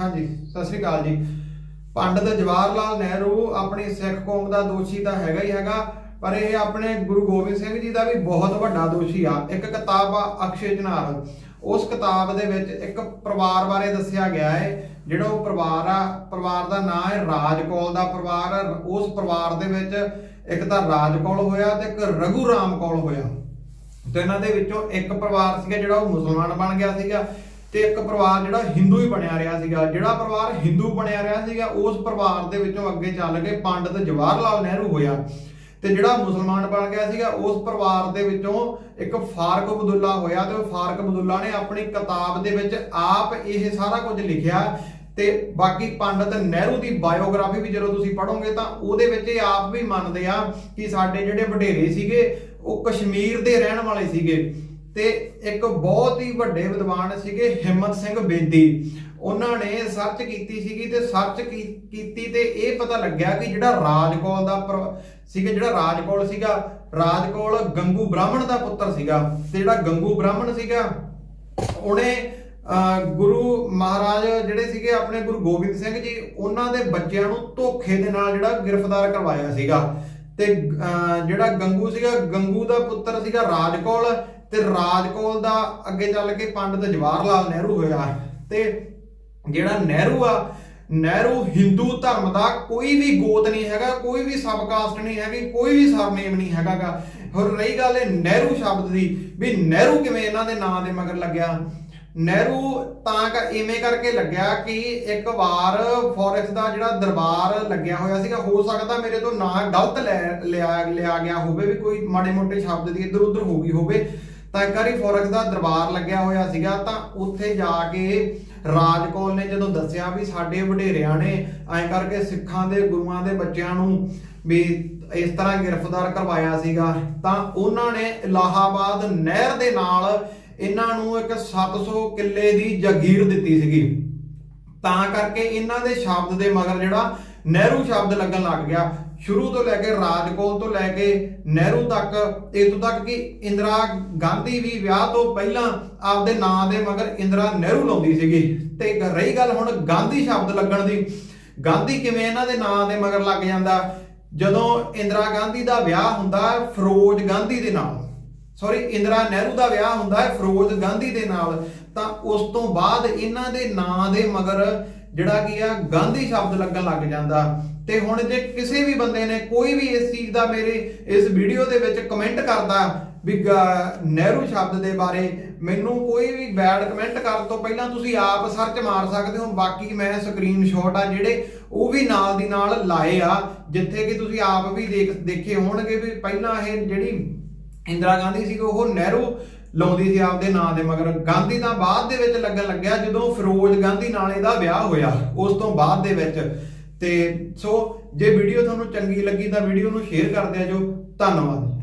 ਹਾਂਜੀ, ਸਤਿ ਸ੍ਰੀ ਅਕਾਲ ਜੀ। ਪੰਡਤ ਜਵਾਹਰ ਲਾਲ ਨਹਿਰੂ ਆਪਣੀ ਸਿੱਖ ਕੌਮ ਦਾ ਦੋਸ਼ੀ ਤਾਂ ਹੈਗਾ ਹੀ ਹੈਗਾ, ਪਰ ਇਹ ਆਪਣੇ ਗੁਰੂ ਗੋਬਿੰਦ ਸਿੰਘ ਜੀ ਦਾ ਵੀ ਬਹੁਤ ਵੱਡਾ ਦੋਸ਼ੀ ਆ। ਇੱਕ ਕਿਤਾਬ ਆ ਅਕਸ਼ੇ ਚਨਾਰ ਉਸ ਕਿਤਾਬ ਦੇ ਵਿੱਚ ਇੱਕ ਪਰਿਵਾਰ ਬਾਰੇ ਦੱਸਿਆ ਗਿਆ ਹੈ, ਜਿਹੜਾ ਉਹ ਪਰਿਵਾਰ ਆ, ਪਰਿਵਾਰ ਦਾ ਨਾਮ ਹੈ ਰਾਜਕੌਲ ਦਾ ਪਰਿਵਾਰ। ਉਸ ਪਰਿਵਾਰ ਦੇ ਵਿੱਚ ਇੱਕ ਤਾਂ ਰਾਜਕੌਲ ਹੋਇਆ ਤੇ ਇੱਕ ਰਘੂ ਰਾਮ ਕੌਲ ਹੋਇਆ। ਤੇ ਇਹਨਾਂ ਦੇ ਵਿੱਚੋਂ ਇੱਕ ਪਰਿਵਾਰ ਸੀਗਾ ਜਿਹੜਾ ਉਹ ਮੁਸਲਮਾਨ ਬਣ ਗਿਆ ਸੀਗਾ। ਤੇ ਇੱਕ ਪਰਿਵਾਰ ਜਿਹੜਾ ਹਿੰਦੂ ਹੀ ਬਣਿਆ ਰਿਹਾ ਸੀਗਾ, ਜਿਹੜਾ ਪਰਿਵਾਰ ਹਿੰਦੂ ਬਣਿਆ ਰਿਹਾ ਸੀਗਾ, ਉਸ ਪਰਿਵਾਰ ਦੇ ਵਿੱਚੋਂ ਅੱਗੇ ਚੱਲ ਕੇ ਪੰਡਤ ਜਵਾਹਰ ਲਾਲ ਨਹਿਰੂ ਹੋਇਆ। ਤੇ ਜਿਹੜਾ ਮੁਸਲਮਾਨ ਬਣ ਗਿਆ ਸੀਗਾ, ਉਸ ਪਰਿਵਾਰ ਦੇ ਵਿੱਚੋਂ ਇੱਕ ਫਾਰਕ ਅਬਦੁੱਲਾ ਹੋਇਆ ਤੇ ਉਹ ਫਾਰਕ ਅਬਦੁੱਲਾ ਨੇ ਆਪਣੀ ਕਿਤਾਬ ਦੇ ਵਿੱਚ ਆਪ ਇਹ ਸਾਰਾ ਕੁਝ ਲਿਖਿਆ। ਤੇ ਬਾਕੀ ਪੰਡਤ ਨਹਿਰੂ ਦੀ ਬਾਇਓਗ੍ਰਾਫੀ ਵੀ ਜਦੋਂ ਤੁਸੀਂ ਪੜ੍ਹੋਗੇ ਤਾਂ ਉਹਦੇ ਵਿੱਚ ਇਹ ਆਪ ਵੀ ਮੰਨਦੇ ਆ ਕਿ ਸਾਡੇ ਜਿਹੜੇ ਵਡੇਰੇ ਸੀਗੇ, ਉਹ ਕਸ਼ਮੀਰ ਦੇ ਰਹਿਣ ਵਾਲੇ ਸੀਗੇ। ਤੇ ਇੱਕ ਬਹੁਤ ਹੀ ਵੱਡੇ ਵਿਦਵਾਨ ਸੀਗੇ ਹਿੰਮਤ ਸਿੰਘ ਬੇਦੀ। ਉਹਨਾਂ ਨੇ ਸਰਚ ਕੀਤੀ ਸੀਗੀ ਤੇ ਸਰਚ ਕੀਤੀ ਤੇ ਇਹ ਪਤਾ ਲੱਗਿਆ ਕਿ ਜਿਹੜਾ ਰਾਜਕੌਲ ਦਾ ਪਰ- ਸੀਗਾ, ਜਿਹੜਾ ਰਾਜਕੌਲ ਸੀਗਾ, ਰਾਜਕੌਲ ਗੰਗੂ ਬ੍ਰਾਹਮਣ ਦਾ ਪੁੱਤਰ ਸੀਗਾ ਤੇ ਜਿਹੜਾ ਗੰਗੂ ਬ੍ਰਾਹਮਣ ਸੀਗਾ, ਉਹਨੇ ਗੁਰੂ ਮਹਾਰਾਜ ਜਿਹੜੇ ਸੀਗੇ ਆਪਣੇ ਗੁਰੂ ਗੋਬਿੰਦ ਸਿੰਘ ਜੀ, ਉਹਨਾਂ ਦੇ ਬੱਚਿਆਂ ਨੂੰ ਧੋਖੇ ਦੇ ਨਾਲ ਜਿਹੜਾ ਗ੍ਰਿਫਤਾਰ ਕਰਵਾਇਆ ਸੀਗਾ ਤੇ ਜਿਹੜਾ ਗੰਗੂ ਸੀਗਾ, ਗੰਗੂ ਦਾ ਪੁੱਤਰ ਸੀਗਾ ਰਾਜਕੌਲ ਤੇ ਰਾਜਕੌਲ ਦਾ ਅੱਗੇ ਚੱਲ ਕੇ ਪੰਡਤ ਜਵਾਹਰ ਲਾਲ ਨਹਿਰੂ ਹੋਇਆ। ਤੇ ਜਿਹੜਾ ਨਹਿਰੂ ਆ, ਨਹਿਰੂ ਹਿੰਦੂ ਧਰਮ ਦਾ ਕੋਈ ਵੀ ਗੋਤ ਨਹੀਂ ਹੈਗਾ, ਕੋਈ ਵੀ ਸਬ ਕਾਸਟ ਨਹੀਂ ਹੈਗੀ, ਕੋਈ ਵੀ ਸਰਨੇਮ ਨਹੀਂ ਹੈਗਾਗਾ। ਹੋਰ ਰਹੀ ਗੱਲ ਇਹ ਨਹਿਰੂ ਸ਼ਬਦ ਦੀ, ਵੀ ਨਹਿਰੂ ਕਿਵੇਂ ਇਹਨਾਂ ਦੇ ਨਾਂ ਦੇ ਮਗਰ ਲੱਗਿਆ? ਨਹਿਰੂ ਤਾਂ ਕਰ ਇਵੇਂ ਕਰਕੇ ਲੱਗਿਆ ਕਿ ਇੱਕ ਵਾਰ ਫੋਰੈਕਸ ਦਾ ਜਿਹੜਾ ਦਰਬਾਰ ਲੱਗਿਆ ਹੋਇਆ ਸੀਗਾ, ਹੋ ਸਕਦਾ ਮੇਰੇ ਤੋਂ ਨਾਂ ਗਲਤ ਲੈ, ਲਿਆ ਲਿਆ ਗਿਆ ਹੋਵੇ, ਵੀ ਕੋਈ ਮਾੜੇ ਮੋਟੇ ਸ਼ਬਦ ਦੀ ਇੱਧਰ ਉੱਧਰ ਹੋ ਗਈ ਹੋਵੇ। ਤਾਂ ਇੱਕ ਵਾਰੀ ਫੋਰੈਕਸ ਦਾ ਦਰਬਾਰ ਲੱਗਿਆ ਹੋਇਆ ਸੀਗਾ, ਤਾਂ ਉੱਥੇ ਜਾ ਕੇ ਰਾਜਕੌਲ ਨੇ ਜਦੋਂ ਦੱਸਿਆ ਵੀ ਸਾਡੇ ਵਡੇਰਿਆਂ ਨੇ ਐਂ ਕਰਕੇ ਸਿੱਖਾਂ ਦੇ, ਗੁਰੂਆਂ ਦੇ ਬੱਚਿਆਂ ਨੂੰ ਵੀ ਇਸ ਤਰ੍ਹਾਂ ਗ੍ਰਿਫਤਾਰ ਕਰਵਾਇਆ ਸੀਗਾ, ਤਾਂ ਉਹਨਾਂ ਨੇ ਇਲਾਹਾਬਾਦ ਨਹਿਰ ਦੇ ਨਾਲ ਇਹਨਾਂ ਨੂੰ ਇੱਕ 700 ਕਿੱਲੇ ਦੀ ਜਾਗੀਰ ਦਿੱਤੀ ਸੀਗੀ। ਤਾਂ ਕਰਕੇ ਇਹਨਾਂ ਦੇ ਸ਼ਬਦ ਦੇ ਮਗਰ ਜਿਹੜਾ ਨਹਿਰੂ ਸ਼ਬਦ ਲੱਗਣ ਲੱਗ ਗਿਆ। ਸ਼ੁਰੂ ਤੋਂ ਲੈ ਕੇ ਰਾਜਕੋਲ ਤੋਂ ਲੈ ਕੇ ਨਹਿਰੂ ਤੱਕ ਇਤੋਂ ਤੱਕ ਕਿ ਇੰਦਰਾ ਗਾਂਧੀ ਵੀ ਵਿਆਹ ਤੋਂ ਪਹਿਲਾਂ ਆਪਦੇ ਨਾਂ ਦੇ ਮਗਰ ਇੰਦਰਾ ਨਹਿਰੂ ਲਾਉਂਦੀ ਸੀਗੀ। ਤੇ ਰਹੀ ਗੱਲ ਹੁਣ ਗਾਂਧੀ ਸ਼ਬਦ ਲੱਗਣ ਦੀ। ਗਾਂਧੀ ਕਿਵੇਂ ਇਹਨਾਂ ਦੇ ਨਾਂ ਦੇ ਮਗਰ ਲੱਗ ਜਾਂਦਾ? ਜਦੋਂ ਇੰਦਰਾ ਗਾਂਧੀ ਦਾ ਵਿਆਹ ਹੁੰਦਾ ਹੈ ਫਿਰੋਜ਼ ਗਾਂਧੀ ਦੇ ਨਾਲ ਸੌਰੀ ਇੰਦਰਾ ਨਹਿਰੂ ਦਾ ਵਿਆਹ ਹੁੰਦਾ ਹੈ ਫਿਰੋਜ਼ ਗਾਂਧੀ ਦੇ ਨਾਲ, ਤਾਂ ਉਸ ਤੋਂ ਬਾਅਦ ਇਹਨਾਂ ਦੇ ਨਾਂ ਦੇ ਮਗਰ ਜਿਹੜਾ ਕੀ ਆ, ਗਾਂਧੀ ਸ਼ਬਦ ਲੱਗਣ ਲੱਗ ਜਾਂਦਾ। ਤੇ ਹੁਣ ਜੇ ਕਿਸੇ ਵੀ ਬੰਦੇ ਨੇ ਕੋਈ ਵੀ ਇਸ ਚੀਜ਼ ਦਾ ਮੇਰੇ ਇਸ ਵੀਡੀਓ ਦੇ ਵਿੱਚ ਕਮੈਂਟ ਕਰਦਾ ਵੀ ਨਹਿਰੂ ਸ਼ਬਦ ਦੇ ਬਾਰੇ, ਮੈਨੂੰ ਕੋਈ ਵੀ ਬੈਡ ਕਮੈਂਟ ਕਰਨ ਤੋਂ ਪਹਿਲਾਂ ਤੁਸੀਂ ਆਪ ਸਰਚ ਮਾਰ ਸਕਦੇ ਹੋ। ਬਾਕੀ ਮੈਂ ਸਕਰੀਨਸ਼ਾਟ ਆ ਜਿਹੜੇ ਉਹ ਵੀ ਨਾਲ ਦੀ ਨਾਲ ਲਾਏ ਆ, ਜਿੱਥੇ ਕਿ ਤੁਸੀਂ ਆਪ ਵੀ ਦੇਖ, ਦੇਖੇ ਹੋਣਗੇ ਵੀ ਪਹਿਲਾਂ ਇਹ ਜਿਹੜੀ ਇੰਦਰਾ ਗਾਂਧੀ ਸੀ ਉਹ ਨਹਿਰੂ ਲਾਉਂਦੀ ਸੀ ਆਪਦੇ ਨਾਂ ਦੇ ਮਗਰ। ਗਾਂਧੀ ਤਾਂ ਬਾਅਦ ਦੇ ਵਿੱਚ ਲੱਗਣ ਲੱਗਿਆ ਜਦੋਂ ਫਿਰੋਜ਼ ਗਾਂਧੀ ਨਾਲ ਇਹਦਾ ਵਿਆਹ ਹੋਇਆ, ਉਸ ਤੋਂ ਬਾਅਦ ਦੇ ਵਿੱਚ। ਤੇ ਸੋ ਜੇ ਵੀਡੀਓ ਤੁਹਾਨੂੰ ਚੰਗੀ ਲੱਗੀ ਤਾਂ ਵੀਡੀਓ ਨੂੰ ਸ਼ੇਅਰ ਕਰ ਦਿਆ ਜੋ। ਧੰਨਵਾਦ।